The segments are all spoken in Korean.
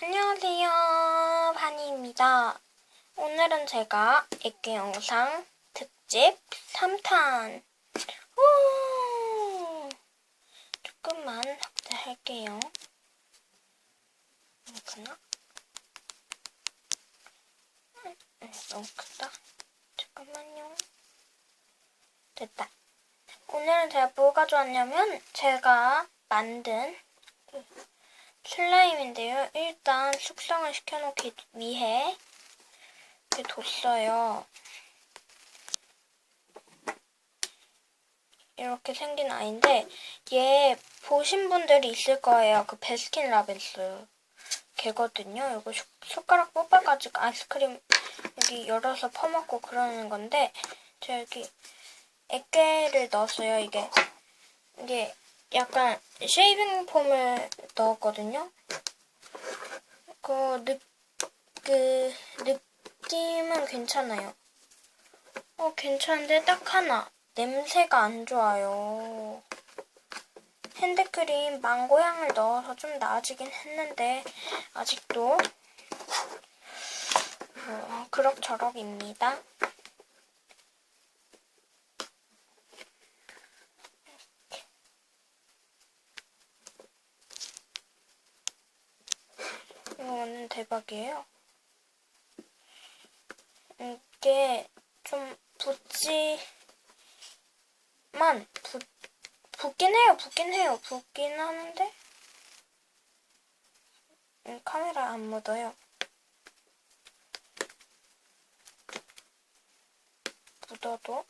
안녕하세요. 바니입니다. 오늘은 제가 애기 영상 특집 3탄. 오! 조금만 확대할게요. 이렇게나? 음, 너무 크다. 잠깐만요. 됐다. 오늘은 제가 뭐 가져왔냐면 제가 만든 슬라임인데요. 일단 숙성을 시켜놓기 위해 이렇게 뒀어요. 이렇게 생긴 아이인데 얘 보신 분들이 있을 거예요. 그 베스킨 라빈스 걔거든요. 이거 숟가락 뽑아가지고 아이스크림 여기 열어서 퍼먹고 그러는 건데 제가 여기 액계를 넣었어요. 이게 이게 약간 쉐이빙 폼을 넣었거든요. 그, 느, 그 느낌은 괜찮아요. 어 괜찮은데 딱 하나 냄새가 안 좋아요. 핸드크림 망고 향을 넣어서 좀 나아지긴 했는데 아직도 어, 그럭저럭입니다. 이거 완전 대박이에요. 이게 좀 붓지만 붓, 붓긴 해요. 붓긴 해요. 붓긴 하는데 음, 카메라에 안 묻어요. 묻어도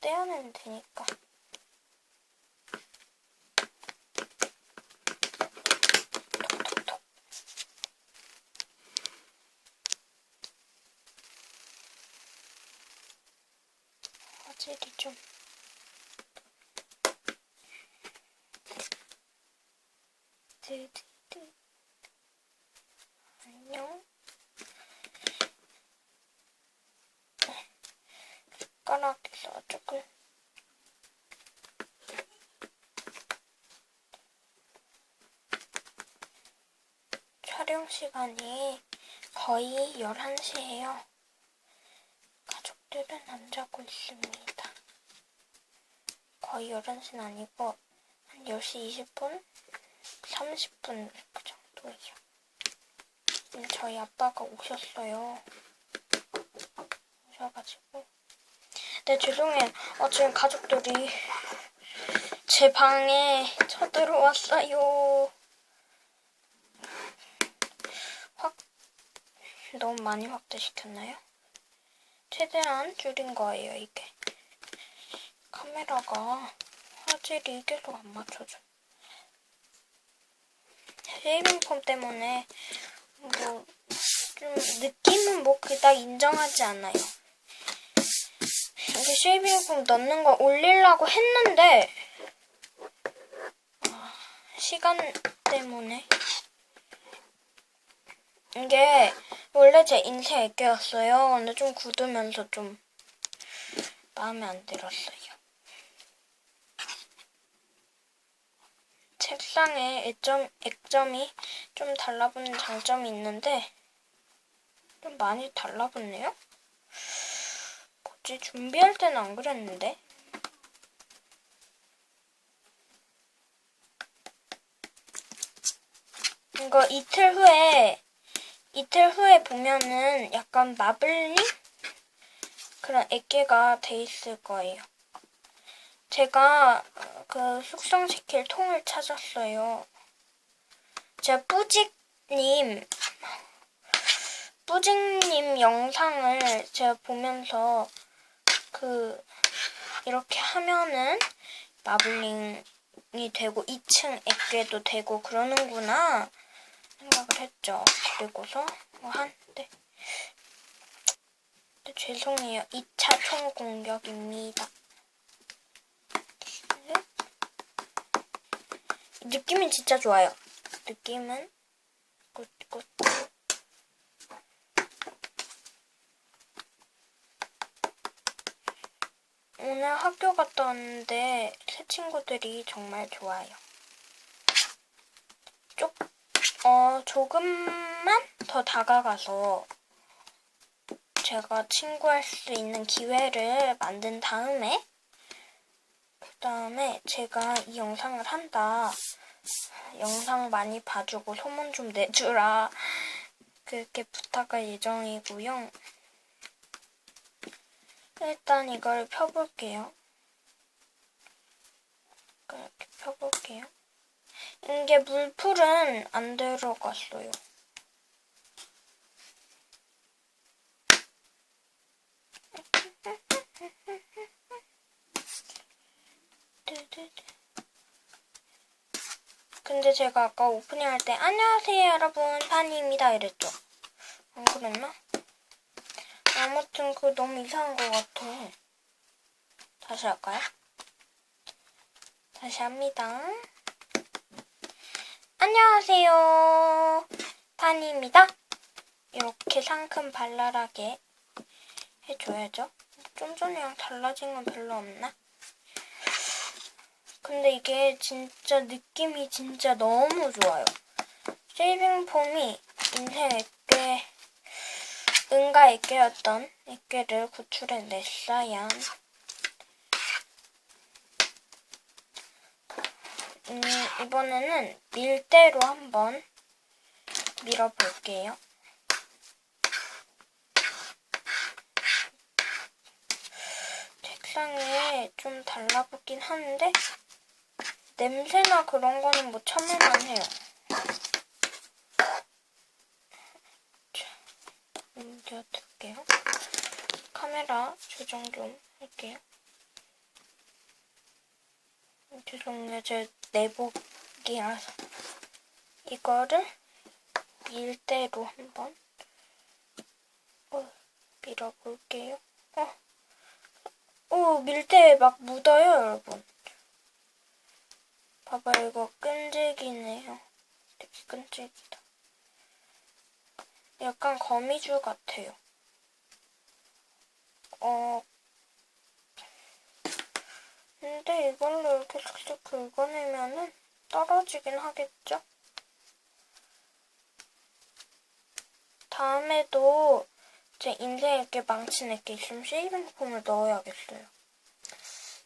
떼어내면 되니까. 화질이 좀 드드드. 안녕. 숟가락에서 조금. 촬영 시간이 거의 11시예요. 가족들은 안 자고 있습니다. 거의 11시는 아니고 한 10시 20분? 30분 그 정도예요. 음, 저희 아빠가 오셨어요. 오셔가지고 네 죄송해요. 어, 지금 가족들이 제 방에 쳐들어왔어요. 확 너무 많이 확대시켰나요? 최대한 줄인 거예요, 이게. 카메라가 화질이 계속 안 맞춰져. 쉐이빙 폼 때문에 뭐 좀 느낌은 뭐 그닥 인정하지 않아요. 이게 쉐이빙 폼 넣는 거 올리려고 했는데 아, 시간 때문에 이게 원래 제 인생 애교였어요. 근데 좀 굳으면서 좀 마음에 안 들었어요. 책상에 액점, 액점이 좀 달라붙는 장점이 있는데 좀 많이 달라붙네요? 뭐지? 준비할 때는 안 그랬는데? 이거 이틀 후에 이틀 후에 보면은 약간 마블링 그런 액계가 돼 있을 거예요. 제가 그 숙성시킬 통을 찾았어요. 제가 뿌직님 뿌직님 영상을 제가 보면서 그 이렇게 하면은 마블링이 되고 2층 액계도 되고 그러는구나 생각을 했죠. 그리고서 뭐한 네. 네, 죄송해요. 2차 총공격입니다. 느낌은 진짜 좋아요. 느낌은 굿굿. 오늘 학교 갔다 왔는데 새 친구들이 정말 좋아요. 어, 조금만 더 다가가서 제가 친구할 수 있는 기회를 만든 다음에 그 다음에 제가 이 영상을 한다. 영상 많이 봐주고 소문 좀 내주라. 그렇게 부탁할 예정이고요. 일단 이걸 펴볼게요. 이렇게 펴볼게요. 이게 물풀은 안 들어갔어요. 근데 제가 아까 오프닝 할 때 안녕하세요 여러분 파니입니다 이랬죠. 안 그랬나? 아무튼 그 너무 이상한 것 같아. 다시 할까요? 다시 합니다. 안녕하세요. 파니입니다. 이렇게 상큼 발랄하게 해줘야죠. 좀 전이랑 달라진 건 별로 없나? 근데 이게 진짜 느낌이 진짜 너무 좋아요. 쉐이빙 폼이 인생의 꽤 은가 액괴였던 액괴를 구출해냈어야 음, 이번에는 밀대로 한번 밀어볼게요. 책상에 좀 달라붙긴 하는데 냄새나 그런 거는 뭐 참을만 해요. 자, 옮겨둘게요. 카메라 조정 좀 할게요. 죄송해요. 제 내복이라서. 이거를 밀대로 한번 어, 밀어볼게요. 어. 오, 밀대에 막 묻어요, 여러분. 봐봐, 이거 끈질기네요. 되게 끈질기다. 약간 거미줄 같아요. 어, 근데 이걸로 이렇게 슥슥 긁어내면은 떨어지긴 하겠죠? 다음에도 제 인생에 이렇게 망친 게 있으면 쉐이빙 폼을 넣어야겠어요.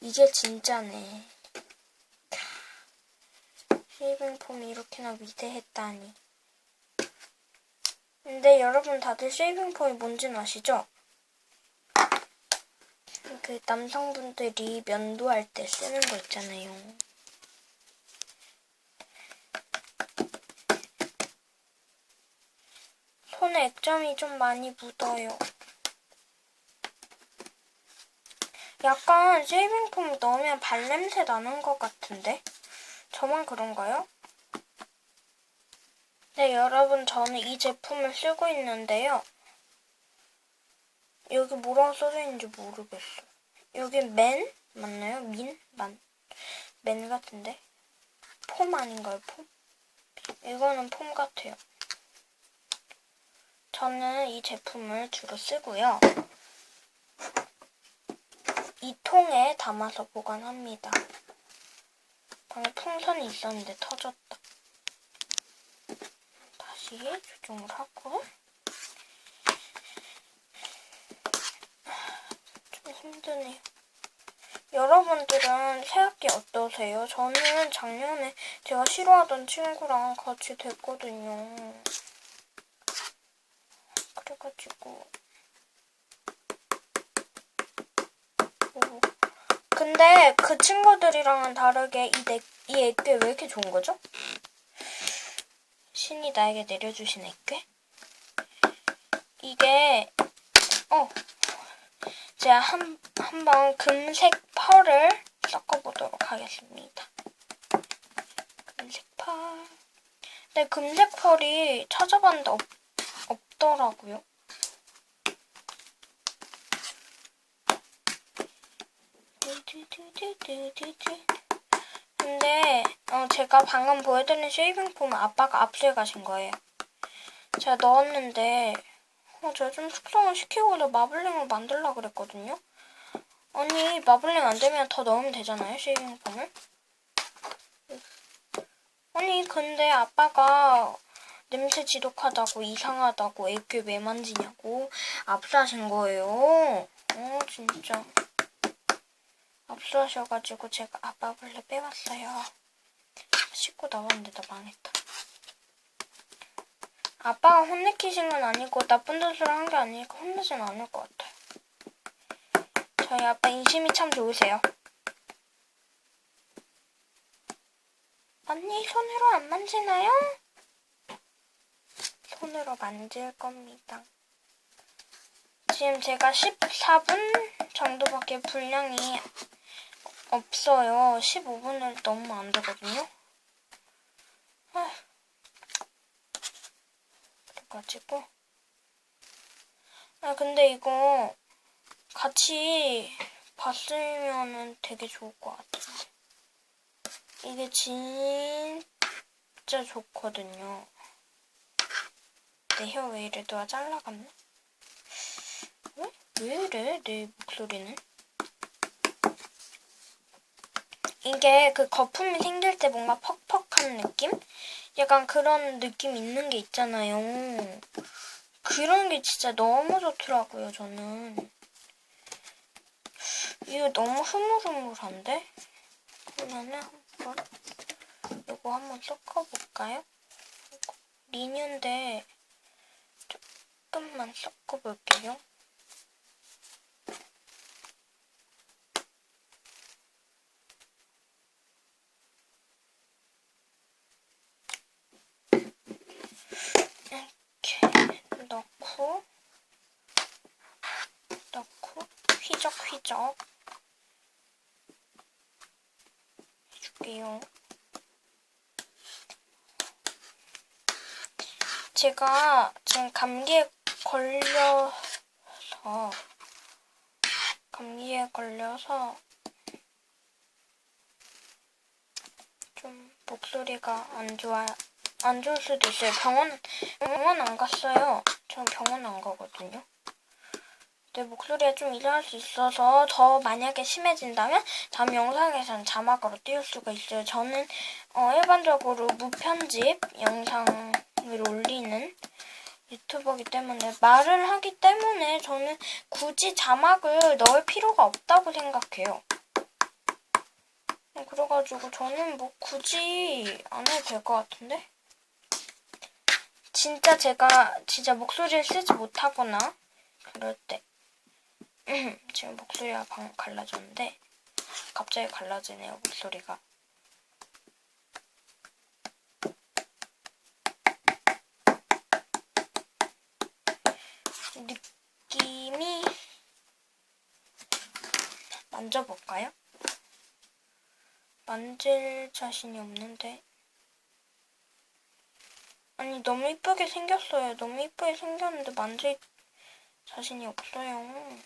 이게 진짜네. 쉐이빙 폼이 이렇게나 위대했다니. 근데 여러분 다들 쉐이빙 폼이 뭔지는 아시죠? 그 남성분들이 면도할 때 쓰는 거 있잖아요. 손에 액점이 좀 많이 묻어요. 약간 쉐이빙폼 넣으면 발냄새 나는 것 같은데? 저만 그런가요? 네, 여러분, 저는 이 제품을 쓰고 있는데요. 여기 뭐라고 써져 있는지 모르겠어. 여기 맨? 맞나요? 민? 만? 맨 같은데? 폼 아닌가요, 폼? 이거는 폼 같아요. 저는 이 제품을 주로 쓰고요. 이 통에 담아서 보관합니다. 방에 풍선이 있었는데 터졌다. 다시 조정을 하고 좀 힘드네요. 여러분들은 새학기 어떠세요? 저는 작년에 제가 싫어하던 친구랑 같이 됐거든요. 그래가지고 오. 근데 그 친구들이랑은 다르게 이, 내, 이 액괴 왜 이렇게 좋은 거죠? 신이 나에게 내려주신 액괴? 이게 어 제가 한, 한번 금색 펄을 섞어보도록 하겠습니다. 금색 펄. 근데 금색 펄이 찾아봤는데 없, 없더라고요. 근데 어, 제가 방금 보여드린 쉐이빙 폼은 아빠가 앞서 가신 거예요. 제가 넣었는데 어, 제가 좀 숙성을 시키고도 마블링을 만들려고 그랬거든요. 아니 마블링 안 되면 더 넣으면 되잖아요 쉐이빙 폼을. 아니 근데 아빠가 냄새 지독하다고 이상하다고 애교 왜 만지냐고 압수하신 거예요. 어 진짜 압수하셔가지고 제가 아빠 몰래 빼왔어요. 씻고 나왔는데 나 망했다. 아빠가 혼내키신 건 아니고 나쁜 짓을 한게 아니니까 혼내진 않을 것 같아요. 저희 아빠 인심이 참 좋으세요. 언니 손으로 안 만지나요? 손으로 만질 겁니다. 지금 제가 14분 정도밖에 분량이 없어요. 15분을 넘으면 안 되거든요. 아휴. 그래가지고. 아, 근데 이거 같이 봤으면은 되게 좋을 것 같은데. 이게 진짜 좋거든요. 내 혀 왜 이래? 누가 잘라갔나? 왜? 왜 이래? 내 목소리는? 이게 그 거품이 생길 때 뭔가 퍽퍽한 느낌? 약간 그런 느낌 있는 게 있잖아요. 그런 게 진짜 너무 좋더라고요, 저는. 이거 너무 흐물흐물한데? 그러면은 한번 이거 한번 섞어볼까요? 리뉴인데 조금만 섞어볼게요. 이렇게 넣고 넣고 휘적휘적 해줄게요. 제가 지금 감기에 걸려서 감기에 걸려서 좀 목소리가 안 좋아 안 좋을 수도 있어요. 병원 병원 안 갔어요. 전 병원 안 가거든요. 내 목소리가 좀 이상할 수 있어서 더 만약에 심해진다면 다음 영상에선 자막으로 띄울 수가 있어요. 저는 어, 일반적으로 무편집 영상 을 올리는 유튜버기 때문에 말을 하기 때문에 저는 굳이 자막을 넣을 필요가 없다고 생각해요. 어, 그래가지고 저는 뭐 굳이 안 해도 될 것 같은데? 진짜 제가 진짜 목소리를 쓰지 못하거나 그럴 때 지금 목소리가 방금 갈라졌는데 갑자기 갈라지네요 목소리가 느낌이 만져볼까요? 만질 자신이 없는데 아니 너무 이쁘게 생겼어요 너무 이쁘게 생겼는데 만질 자신이 없어요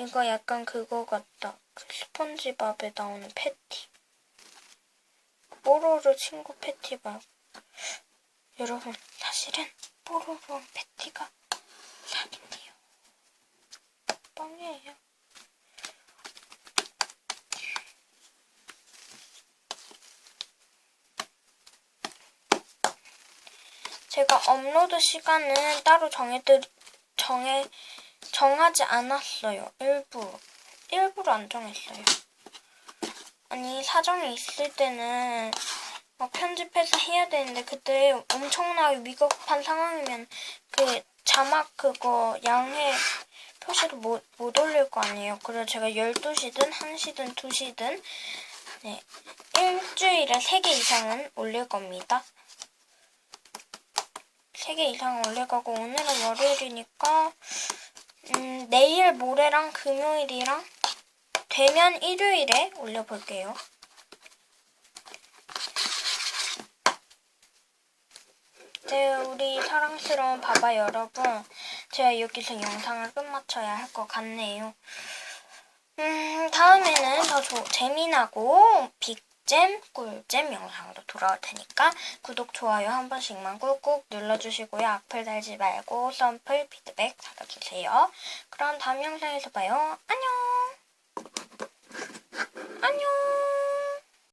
이거 약간 그거 같다. 그 스펀지밥에 나오는 패티. 뽀로로 친구 패티밥. 여러분, 사실은 뽀로로 패티가 사기네요. 뻥이에요. 제가 업로드 시간은 따로 정해드, 정해, 정하지 않았어요. 일부러. 일부러 안 정했어요. 아니, 사정이 있을 때는 막 편집해서 해야 되는데 그때 엄청나게 위급한 상황이면 그 자막 그거 양해 표시를 못, 못 올릴 거 아니에요. 그래서 제가 12시든 1시든 2시든 네, 일주일에 3개 이상은 올릴 겁니다. 3개 이상 올릴 거고 오늘은 월요일이니까 음, 내일 모레랑 금요일이랑 되면 일요일에 올려볼게요. 네, 우리 사랑스러운 바바 여러분. 제가 여기서 영상을 끝마쳐야 할 것 같네요. 음, 다음에는 더 조, 재미나고 빅잼, 꿀잼 영상으로 돌아올 테니까 구독, 좋아요 한 번씩만 꾹꾹 눌러주시고요. 악플 달지 말고 썸플, 피드백 달아주세요. 그럼 다음 영상에서 봐요. 안녕! 안녕!